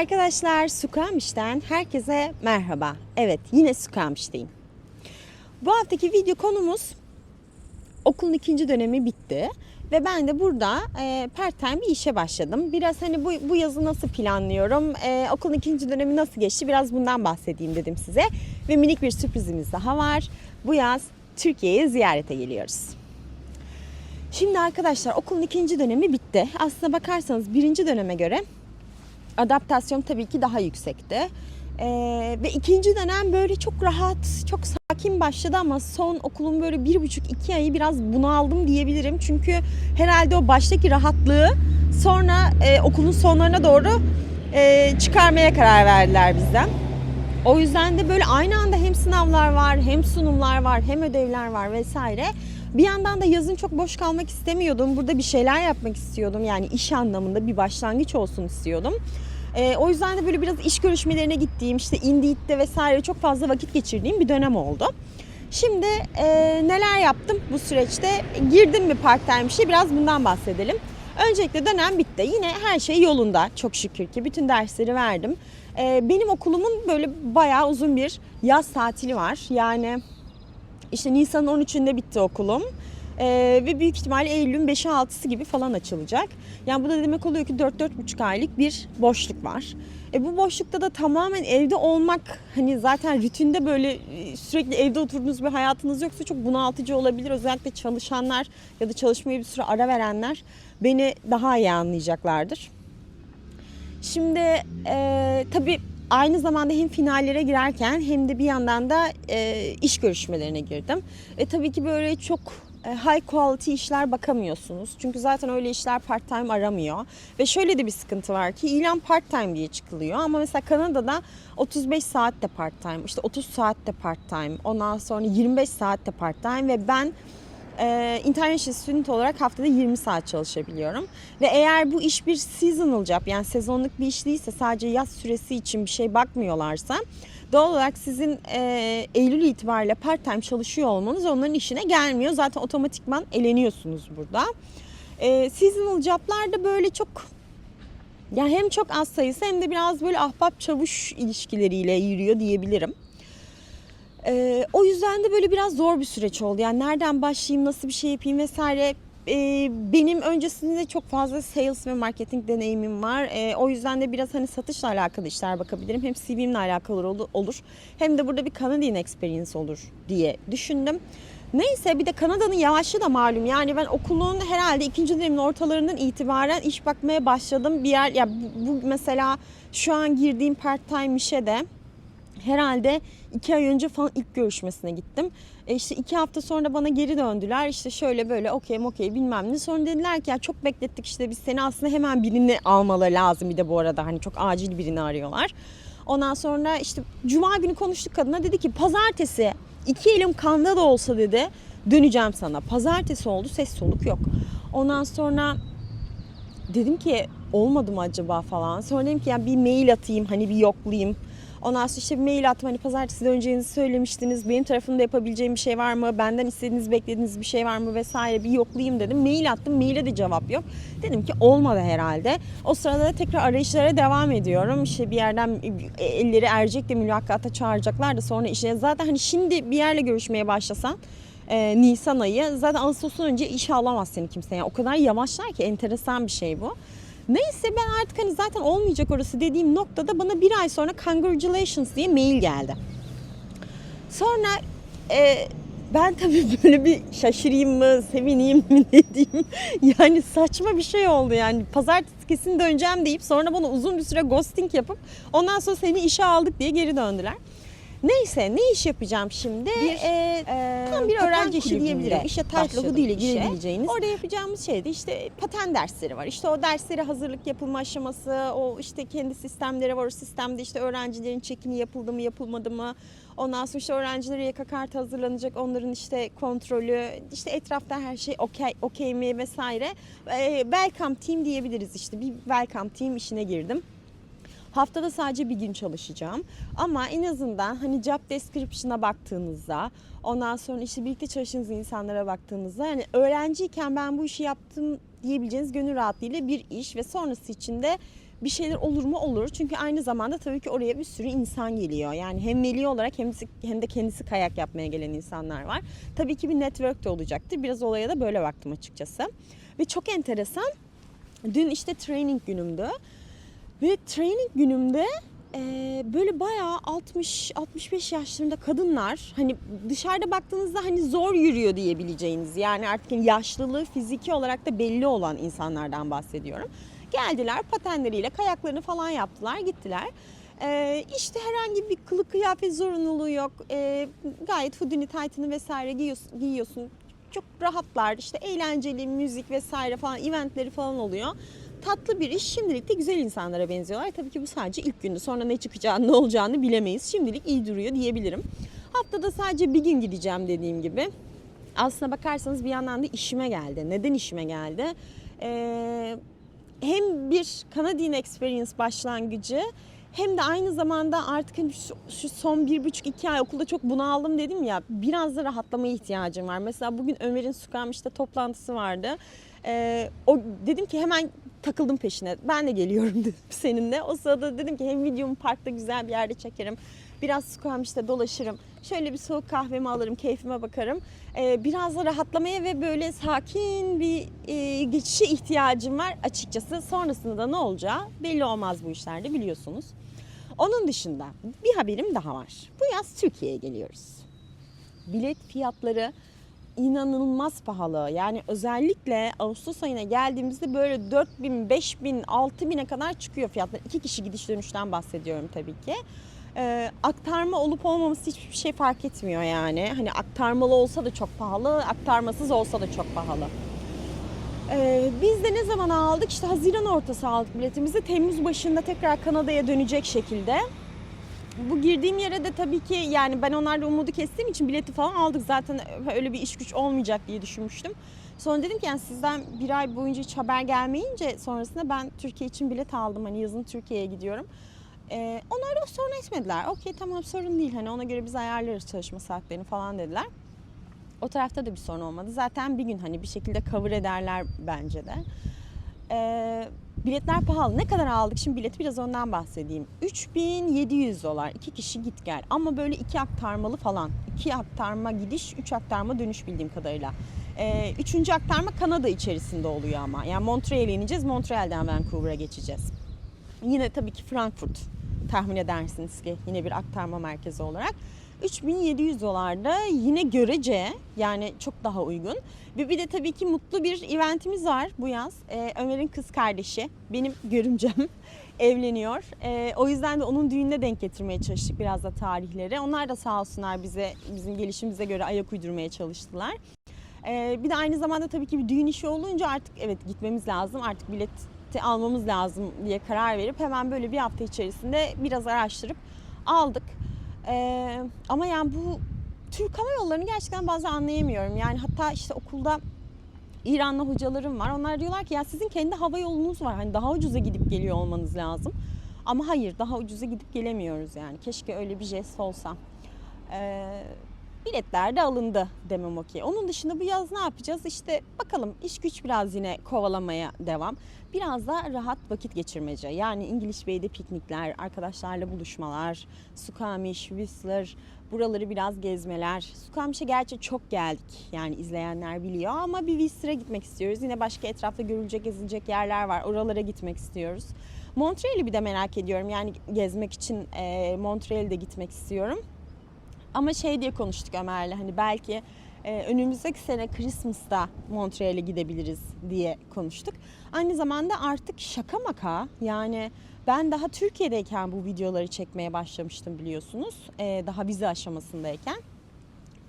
Arkadaşlar Sukamiş'ten herkese merhaba. Evet yine Sukamiş'teyim. Bu haftaki video konumuz okulun ikinci dönemi bitti. Ve ben de burada e, part time bir işe başladım. Biraz hani bu, bu yazı nasıl planlıyorum, e, okulun ikinci dönemi nasıl geçti biraz bundan bahsedeyim dedim size. Ve minik bir sürprizimiz daha var. Bu yaz Türkiye'ye ziyarete geliyoruz. Şimdi arkadaşlar okulun ikinci dönemi bitti. Aslına bakarsanız birinci döneme göre adaptasyon tabii ki daha yüksekti. Ee, ve ikinci dönem böyle çok rahat, çok sakin başladı ama son okulun böyle bir buçuk iki ayı biraz bunaldım diyebilirim. Çünkü herhalde o baştaki rahatlığı sonra e, okulun sonlarına doğru e, çıkarmaya karar verdiler bizden. O yüzden de böyle aynı anda hem sınavlar var, hem sunumlar var, hem ödevler var vesaire. Bir yandan da yazın çok boş kalmak istemiyordum. Burada bir şeyler yapmak istiyordum. Yani iş anlamında bir başlangıç olsun istiyordum. Ee, o yüzden de böyle biraz iş görüşmelerine gittiğim, işte Indeed'de vesaire çok fazla vakit geçirdiğim bir dönem oldu. Şimdi e, neler yaptım bu süreçte? Girdim mi part time işe biraz bundan bahsedelim. Öncelikle dönem bitti. Yine her şey yolunda çok şükür ki. Bütün dersleri verdim. Ee, benim okulumun böyle bayağı uzun bir yaz tatili var. Yani işte Nisan'ın 13'ünde bitti okulum. Ee, ve büyük ihtimalle Eylül'ün 5'i 6'sı gibi falan açılacak. Yani bu da demek oluyor ki 4-4,5 aylık bir boşluk var. E bu boşlukta da tamamen evde olmak hani zaten rutinde böyle e, sürekli evde oturduğunuz bir hayatınız yoksa çok bunaltıcı olabilir. Özellikle çalışanlar ya da çalışmaya bir süre ara verenler beni daha iyi anlayacaklardır. Şimdi e, tabii aynı zamanda hem finallere girerken hem de bir yandan da e, iş görüşmelerine girdim. E, tabii ki böyle çok e, high quality işler bakamıyorsunuz. Çünkü zaten öyle işler part time aramıyor. Ve şöyle de bir sıkıntı var ki ilan part time diye çıkılıyor. Ama mesela Kanada'da 35 saat de part time, işte 30 saat de part time, ondan sonra 25 saat de part time ve ben e, international student olarak haftada 20 saat çalışabiliyorum. Ve eğer bu iş bir seasonal job yani sezonluk bir iş değilse sadece yaz süresi için bir şey bakmıyorlarsa doğal olarak sizin e, Eylül itibariyle part time çalışıyor olmanız onların işine gelmiyor. Zaten otomatikman eleniyorsunuz burada. E, seasonal job'lar da böyle çok ya hem çok az sayısı hem de biraz böyle ahbap çavuş ilişkileriyle yürüyor diyebilirim. Ee, o yüzden de böyle biraz zor bir süreç oldu. Yani nereden başlayayım, nasıl bir şey yapayım vesaire. Ee, benim öncesinde çok fazla sales ve marketing deneyimim var. Ee, o yüzden de biraz hani satışla alakalı işler bakabilirim. Hem CV'mle alakalı ol- olur hem de burada bir Canadian experience olur diye düşündüm. Neyse bir de Kanada'nın yavaşı da malum. Yani ben okulun herhalde ikinci dönemin ortalarından itibaren iş bakmaya başladım. Bir yer ya bu, bu mesela şu an girdiğim part time işe de herhalde iki ay önce falan ilk görüşmesine gittim. E işte iki hafta sonra bana geri döndüler. İşte şöyle böyle okey okey bilmem ne. Sonra dediler ki ya çok beklettik işte biz seni aslında hemen birini almaları lazım bir de bu arada. Hani çok acil birini arıyorlar. Ondan sonra işte cuma günü konuştuk kadına dedi ki pazartesi iki elim kanda da olsa dedi döneceğim sana. Pazartesi oldu ses soluk yok. Ondan sonra dedim ki olmadı mı acaba falan. Sonra dedim ki ya bir mail atayım hani bir yoklayayım. Ondan sonra işte bir mail attım hani pazartesi döneceğinizi söylemiştiniz. Benim tarafımda yapabileceğim bir şey var mı? Benden istediğiniz, beklediğiniz bir şey var mı vesaire bir yoklayayım dedim. Mail attım. Maile de cevap yok. Dedim ki olmadı herhalde. O sırada da tekrar arayışlara devam ediyorum. İşte bir yerden e, elleri erecek de mülakata çağıracaklar da sonra işe zaten hani şimdi bir yerle görüşmeye başlasan e, Nisan ayı zaten Ağustos'un önce işe alamaz seni kimse. Yani o kadar yavaşlar ki enteresan bir şey bu. Neyse ben artık hani zaten olmayacak orası dediğim noktada bana bir ay sonra congratulations diye mail geldi. Sonra e, ben tabii böyle bir şaşırayım mı, sevineyim mi ne diyeyim. Yani saçma bir şey oldu yani. Pazartesi kesin döneceğim deyip sonra bana uzun bir süre ghosting yapıp ondan sonra seni işe aldık diye geri döndüler. Neyse ne iş yapacağım şimdi? Bir, e, tam bir öğrenci işi diyebilirim. İşte title işe. girebileceğiniz. Orada yapacağımız şey de işte paten dersleri var. İşte o derslere hazırlık yapılma aşaması, o işte kendi sistemleri var. O sistemde işte öğrencilerin çekimi yapıldı mı yapılmadı mı? Ondan sonra işte öğrencilere yaka kartı hazırlanacak. Onların işte kontrolü, işte etrafta her şey okey okey mi vesaire. Ee, welcome team diyebiliriz işte. Bir welcome team işine girdim. Haftada sadece bir gün çalışacağım. Ama en azından hani job description'a baktığınızda ondan sonra işte birlikte çalıştığınız insanlara baktığınızda yani öğrenciyken ben bu işi yaptım diyebileceğiniz gönül rahatlığıyla bir iş ve sonrası için de bir şeyler olur mu olur. Çünkü aynı zamanda tabii ki oraya bir sürü insan geliyor. Yani hem veli olarak hem, hem de kendisi kayak yapmaya gelen insanlar var. Tabii ki bir network de olacaktır. Biraz olaya da böyle baktım açıkçası. Ve çok enteresan. Dün işte training günümdü. Ve training günümde e, böyle bayağı 60-65 yaşlarında kadınlar hani dışarıda baktığınızda hani zor yürüyor diyebileceğiniz yani artık hani yaşlılığı fiziki olarak da belli olan insanlardan bahsediyorum. Geldiler patenleriyle kayaklarını falan yaptılar gittiler. Ee, işte herhangi bir kılık kıyafet zorunluluğu yok. Ee, gayet hoodie'ni, taytını vesaire giyiyorsun, giyiyorsun. Çok rahatlar. İşte eğlenceli müzik vesaire falan eventleri falan oluyor. Tatlı bir iş. Şimdilik de güzel insanlara benziyorlar. Tabii ki bu sadece ilk gündü. Sonra ne çıkacağını, ne olacağını bilemeyiz. Şimdilik iyi duruyor diyebilirim. Haftada sadece bir gün gideceğim dediğim gibi. Aslına bakarsanız bir yandan da işime geldi. Neden işime geldi? Ee, hem bir Canadian Experience başlangıcı hem de aynı zamanda artık hani şu, şu son bir buçuk iki ay okulda çok bunaldım dedim ya biraz da rahatlamaya ihtiyacım var. Mesela bugün Ömer'in Sukamış'ta toplantısı vardı. Ee, o dedim ki hemen takıldım peşine. Ben de geliyorum dedim seninle. O sırada dedim ki hem videomu parkta güzel bir yerde çekerim. Biraz Sukamış'ta dolaşırım. Şöyle bir soğuk kahvemi alırım, keyfime bakarım. Ee, biraz da rahatlamaya ve böyle sakin bir e, geçişe ihtiyacım var açıkçası. Sonrasında da ne olacağı belli olmaz bu işlerde biliyorsunuz. Onun dışında bir haberim daha var. Bu yaz Türkiye'ye geliyoruz. Bilet fiyatları inanılmaz pahalı. Yani özellikle Ağustos ayına geldiğimizde böyle 4000, 5000, 6000'e kadar çıkıyor fiyatlar. İki kişi gidiş dönüşten bahsediyorum tabii ki. Ee, aktarma olup olmaması hiçbir şey fark etmiyor yani. Hani aktarmalı olsa da çok pahalı, aktarmasız olsa da çok pahalı. Ee, biz de ne zaman aldık? İşte Haziran ortası aldık biletimizi. Temmuz başında tekrar Kanada'ya dönecek şekilde. Bu girdiğim yere de tabii ki yani ben onlarla umudu kestiğim için bileti falan aldık. Zaten öyle bir iş güç olmayacak diye düşünmüştüm. Sonra dedim ki yani sizden bir ay boyunca hiç haber gelmeyince sonrasında ben Türkiye için bilet aldım. Hani yazın Türkiye'ye gidiyorum. Ee, onlar da sorun etmediler. Okey tamam sorun değil. Hani ona göre biz ayarlarız çalışma saatlerini falan dediler. O tarafta da bir sorun olmadı. Zaten bir gün hani bir şekilde cover ederler bence de. Ee, biletler pahalı. Ne kadar aldık? Şimdi bileti biraz ondan bahsedeyim. 3700 dolar. iki kişi git gel. Ama böyle iki aktarmalı falan. İki aktarma gidiş, üç aktarma dönüş bildiğim kadarıyla. Ee, üçüncü aktarma Kanada içerisinde oluyor ama. Yani Montreal'e ineceğiz. Montreal'den Vancouver'a geçeceğiz. Yine tabii ki Frankfurt tahmin edersiniz ki yine bir aktarma merkezi olarak. 3700 dolarda yine görece yani çok daha uygun. Ve bir de tabii ki mutlu bir eventimiz var bu yaz. Ee, Ömer'in kız kardeşi benim görümcem evleniyor. Ee, o yüzden de onun düğününe denk getirmeye çalıştık biraz da tarihleri. Onlar da sağ olsunlar bize bizim gelişimize göre ayak uydurmaya çalıştılar. Ee, bir de aynı zamanda tabii ki bir düğün işi olunca artık evet gitmemiz lazım. Artık bileti almamız lazım diye karar verip hemen böyle bir hafta içerisinde biraz araştırıp aldık. Ee, ama yani bu Türk Hava Yolları'nı gerçekten bazen anlayamıyorum. Yani hatta işte okulda İranlı hocalarım var. Onlar diyorlar ki ya sizin kendi hava yolunuz var. Hani daha ucuza gidip geliyor olmanız lazım. Ama hayır daha ucuza gidip gelemiyoruz yani. Keşke öyle bir jest olsa. Ee, biletler de alındı demem okey. Onun dışında bu yaz ne yapacağız? İşte bakalım iş güç biraz yine kovalamaya devam. Biraz da rahat vakit geçirmece. Yani İngiliz Bey'de piknikler, arkadaşlarla buluşmalar, Sukamiş, Whistler, buraları biraz gezmeler. Sukamiş'e gerçi çok geldik. Yani izleyenler biliyor ama bir Whistler'a gitmek istiyoruz. Yine başka etrafta görülecek, gezilecek yerler var. Oralara gitmek istiyoruz. Montreal'i bir de merak ediyorum. Yani gezmek için e, Montreal'de gitmek istiyorum. Ama şey diye konuştuk Ömer'le hani belki e, önümüzdeki sene Christmas'ta Montreal'e gidebiliriz diye konuştuk. Aynı zamanda artık şaka maka yani ben daha Türkiye'deyken bu videoları çekmeye başlamıştım biliyorsunuz. E, daha vize aşamasındayken.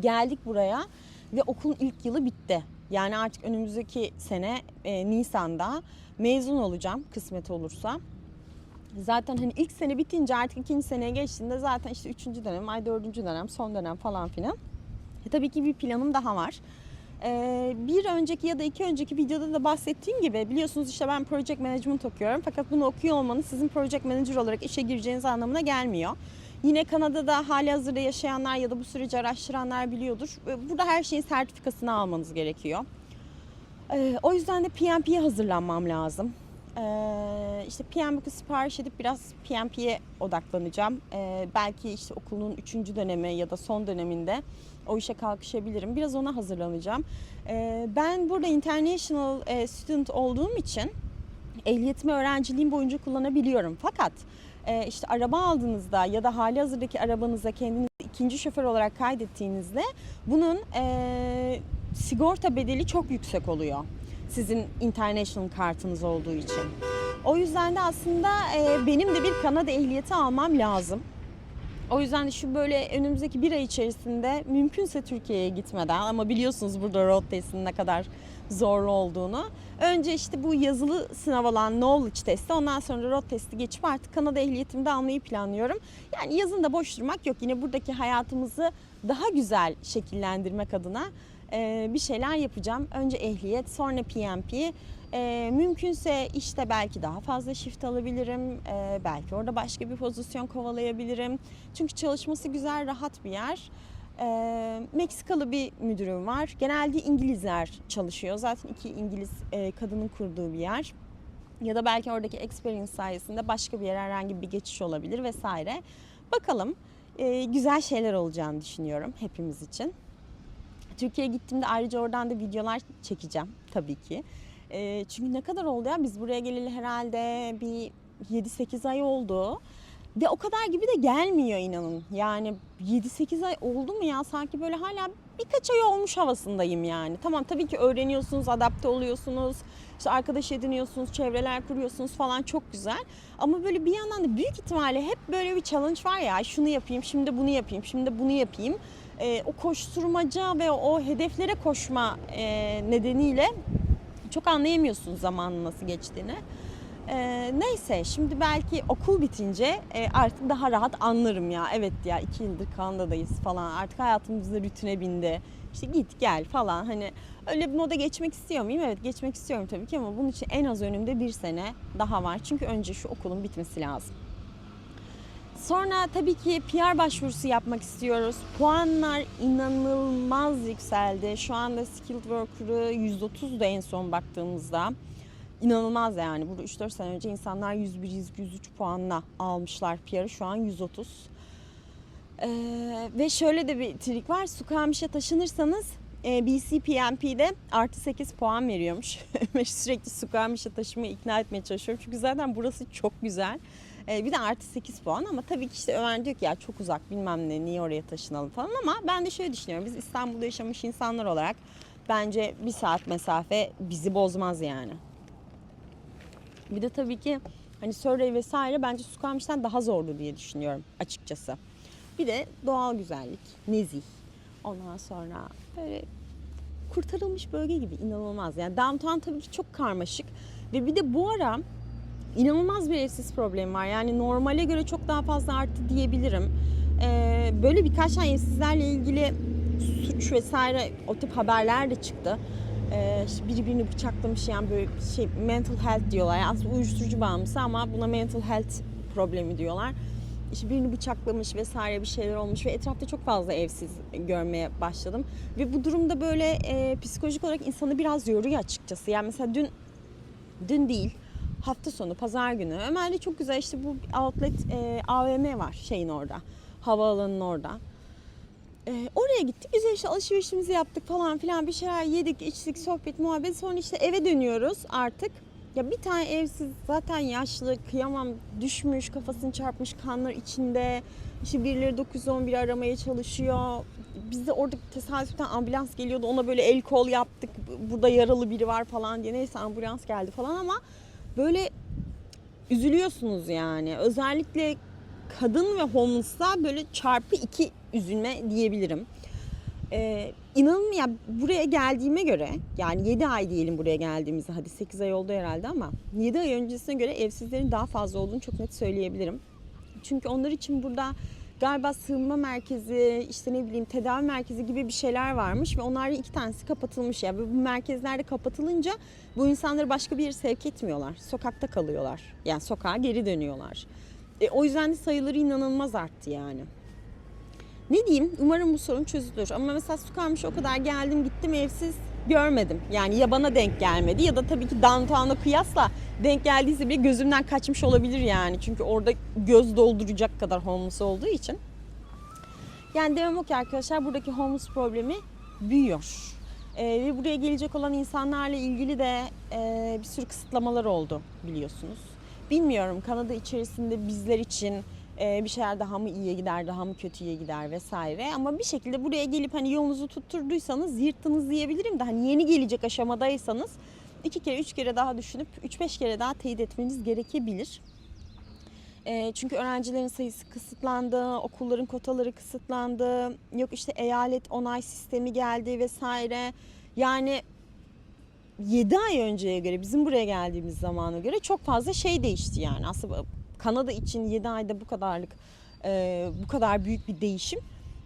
Geldik buraya ve okulun ilk yılı bitti. Yani artık önümüzdeki sene e, Nisan'da mezun olacağım kısmet olursa. Zaten hani ilk sene bitince artık ikinci seneye geçtiğinde zaten işte üçüncü dönem, ay dördüncü dönem, son dönem falan filan. E, tabii ki bir planım daha var. Ee, bir önceki ya da iki önceki videoda da bahsettiğim gibi biliyorsunuz işte ben project management okuyorum. Fakat bunu okuyor olmanız sizin project manager olarak işe gireceğiniz anlamına gelmiyor. Yine Kanada'da hali hazırda yaşayanlar ya da bu süreci araştıranlar biliyordur. Ee, Burada her şeyin sertifikasını almanız gerekiyor. Ee, o yüzden de PMP'ye hazırlanmam lazım. Ee, işte PMBOK'u sipariş edip biraz PMP'ye odaklanacağım. Ee, belki işte okulun üçüncü dönemi ya da son döneminde o işe kalkışabilirim. Biraz ona hazırlanacağım. Ee, ben burada international e, student olduğum için ehliyetimi öğrenciliğim boyunca kullanabiliyorum. Fakat e, işte araba aldığınızda ya da hali hazırdaki arabanıza kendinizi ikinci şoför olarak kaydettiğinizde bunun e, sigorta bedeli çok yüksek oluyor. Sizin international kartınız olduğu için. O yüzden de aslında e, benim de bir Kanada ehliyeti almam lazım. O yüzden de şu böyle önümüzdeki bir ay içerisinde mümkünse Türkiye'ye gitmeden ama biliyorsunuz burada road testinin ne kadar zorlu olduğunu. Önce işte bu yazılı sınav olan knowledge testi ondan sonra road testi geçip artık Kanada ehliyetimi de almayı planlıyorum. Yani yazın da boş durmak yok. Yine buradaki hayatımızı daha güzel şekillendirmek adına e, bir şeyler yapacağım. Önce ehliyet sonra PMP. E, mümkünse işte belki daha fazla shift alabilirim. E, belki orada başka bir pozisyon kovalayabilirim. Çünkü çalışması güzel, rahat bir yer. Meksikalı bir müdürüm var. Genelde İngilizler çalışıyor. Zaten iki İngiliz kadının kurduğu bir yer. Ya da belki oradaki experience sayesinde başka bir yere herhangi bir geçiş olabilir vesaire. Bakalım e, güzel şeyler olacağını düşünüyorum hepimiz için. Türkiye'ye gittiğimde ayrıca oradan da videolar çekeceğim tabii ki. E, çünkü ne kadar oldu ya biz buraya geleli herhalde bir 7-8 ay oldu. Ve o kadar gibi de gelmiyor inanın. Yani 7-8 ay oldu mu ya sanki böyle hala birkaç ay olmuş havasındayım yani. Tamam tabii ki öğreniyorsunuz, adapte oluyorsunuz. işte arkadaş ediniyorsunuz, çevreler kuruyorsunuz falan çok güzel. Ama böyle bir yandan da büyük ihtimalle hep böyle bir challenge var ya. Şunu yapayım, şimdi bunu yapayım, şimdi bunu yapayım. Ee, o koşturmaca ve o hedeflere koşma e, nedeniyle çok anlayamıyorsunuz zamanın nasıl geçtiğini. Ee, neyse şimdi belki okul bitince e, artık daha rahat anlarım ya. Evet ya iki yıldır Kanada'dayız falan artık hayatımızda rutine bindi. İşte git gel falan hani öyle bir moda geçmek istiyor muyum? Evet geçmek istiyorum tabii ki ama bunun için en az önümde bir sene daha var. Çünkü önce şu okulun bitmesi lazım. Sonra tabii ki PR başvurusu yapmak istiyoruz. Puanlar inanılmaz yükseldi. Şu anda Skilled Worker'ı 130 da en son baktığımızda. İnanılmaz yani. Burada 3-4 sene önce insanlar 101, 103 puanla almışlar PR'ı. Şu an 130. Ee, ve şöyle de bir trik var. Sukamiş'e taşınırsanız e, BCPMP'de artı 8 puan veriyormuş. Sürekli Sukamiş'e taşımayı ikna etmeye çalışıyorum. Çünkü zaten burası çok güzel. Ee, bir de artı 8 puan ama tabii ki işte Ömer diyor ki ya çok uzak bilmem ne niye oraya taşınalım falan ama ben de şöyle düşünüyorum. Biz İstanbul'da yaşamış insanlar olarak bence bir saat mesafe bizi bozmaz yani. Bir de tabii ki hani Surrey vesaire bence Sukamiş'ten daha zordu diye düşünüyorum açıkçası. Bir de doğal güzellik, nezih. Ondan sonra böyle kurtarılmış bölge gibi inanılmaz. Yani downtown tabii ki çok karmaşık ve bir de bu ara inanılmaz bir evsiz problemi var. Yani normale göre çok daha fazla arttı diyebilirim. Ee, böyle birkaç tane evsizlerle ilgili suç vesaire o tip haberler de çıktı. Ee, işte biri birini bıçaklamış yani böyle şey mental health diyorlar. Yani aslında uyuşturucu bağımlısı ama buna mental health problemi diyorlar. İşte birini bıçaklamış vesaire bir şeyler olmuş ve etrafta çok fazla evsiz görmeye başladım. Ve bu durumda böyle e, psikolojik olarak insanı biraz yoruyor açıkçası. Yani mesela dün dün değil hafta sonu pazar günü Ömer'de çok güzel işte bu outlet e, AVM var şeyin orada. Havaalanının orada. E, oraya gittik güzel işte alışverişimizi yaptık falan filan bir şeyler yedik içtik sohbet muhabbet sonra işte eve dönüyoruz artık. Ya bir tane evsiz zaten yaşlı kıyamam düşmüş kafasını çarpmış kanlar içinde. İşte birileri 911 aramaya çalışıyor. Biz de orada tesadüfen ambulans geliyordu ona böyle el kol yaptık. Burada yaralı biri var falan diye neyse ambulans geldi falan ama böyle üzülüyorsunuz yani. Özellikle kadın ve homeless'a böyle çarpı iki üzülme diyebilirim. Ee, inanın ya buraya geldiğime göre yani 7 ay diyelim buraya geldiğimizde hadi 8 ay oldu herhalde ama 7 ay öncesine göre evsizlerin daha fazla olduğunu çok net söyleyebilirim. Çünkü onlar için burada galiba sığınma merkezi, işte ne bileyim tedavi merkezi gibi bir şeyler varmış ve onlardan iki tanesi kapatılmış ya. Yani bu merkezlerde kapatılınca bu insanları başka bir yere sevk etmiyorlar. Sokakta kalıyorlar. Yani sokağa geri dönüyorlar. E, o yüzden de sayıları inanılmaz arttı yani. Ne diyeyim? Umarım bu sorun çözülür. Ama mesela su kalmış o kadar geldim gittim evsiz görmedim. Yani ya bana denk gelmedi ya da tabii ki downtown'a kıyasla denk geldiyse bile gözümden kaçmış olabilir yani. Çünkü orada göz dolduracak kadar homeless olduğu için. Yani demem o ki arkadaşlar buradaki homeless problemi büyüyor. Ee, ve buraya gelecek olan insanlarla ilgili de e, bir sürü kısıtlamalar oldu biliyorsunuz. Bilmiyorum Kanada içerisinde bizler için e, bir şeyler daha mı iyiye gider, daha mı kötüye gider vesaire. Ama bir şekilde buraya gelip hani yolunuzu tutturduysanız yırttınız diyebilirim de hani yeni gelecek aşamadaysanız iki kere, üç kere daha düşünüp üç beş kere daha teyit etmeniz gerekebilir. E, çünkü öğrencilerin sayısı kısıtlandı, okulların kotaları kısıtlandı. Yok işte eyalet onay sistemi geldi vesaire. Yani 7 ay önceye göre bizim buraya geldiğimiz zamana göre çok fazla şey değişti yani. Aslında Kanada için 7 ayda bu kadarlık e, bu kadar büyük bir değişim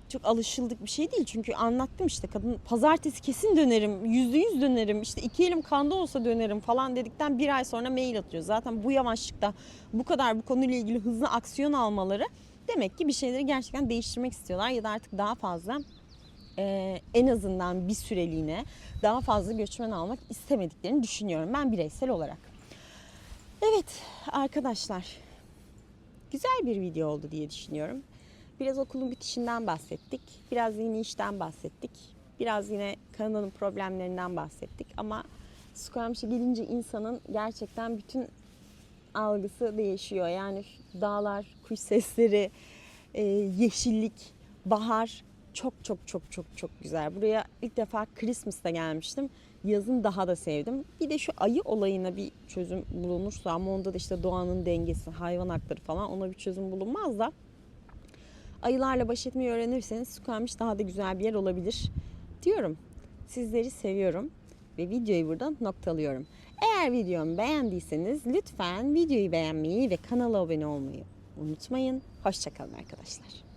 çok alışıldık bir şey değil. Çünkü anlattım işte kadın pazartesi kesin dönerim, yüzde yüz dönerim, işte iki elim kanda olsa dönerim falan dedikten bir ay sonra mail atıyor. Zaten bu yavaşlıkta bu kadar bu konuyla ilgili hızlı aksiyon almaları demek ki bir şeyleri gerçekten değiştirmek istiyorlar ya da artık daha fazla e, en azından bir süreliğine daha fazla göçmen almak istemediklerini düşünüyorum ben bireysel olarak. Evet arkadaşlar güzel bir video oldu diye düşünüyorum. Biraz okulun bitişinden bahsettik. Biraz yine işten bahsettik. Biraz yine Kanada'nın problemlerinden bahsettik. Ama Squamish'e gelince insanın gerçekten bütün algısı değişiyor. Yani dağlar, kuş sesleri, e, yeşillik, bahar çok çok çok çok çok güzel. Buraya ilk defa Christmas'ta gelmiştim. Yazın daha da sevdim. Bir de şu ayı olayına bir çözüm bulunursa ama onda da işte doğanın dengesi, hayvan hakları falan ona bir çözüm bulunmaz da ayılarla baş etmeyi öğrenirseniz Squamish daha da güzel bir yer olabilir diyorum. Sizleri seviyorum ve videoyu burada noktalıyorum. Eğer videomu beğendiyseniz lütfen videoyu beğenmeyi ve kanala abone olmayı unutmayın. Hoşçakalın arkadaşlar.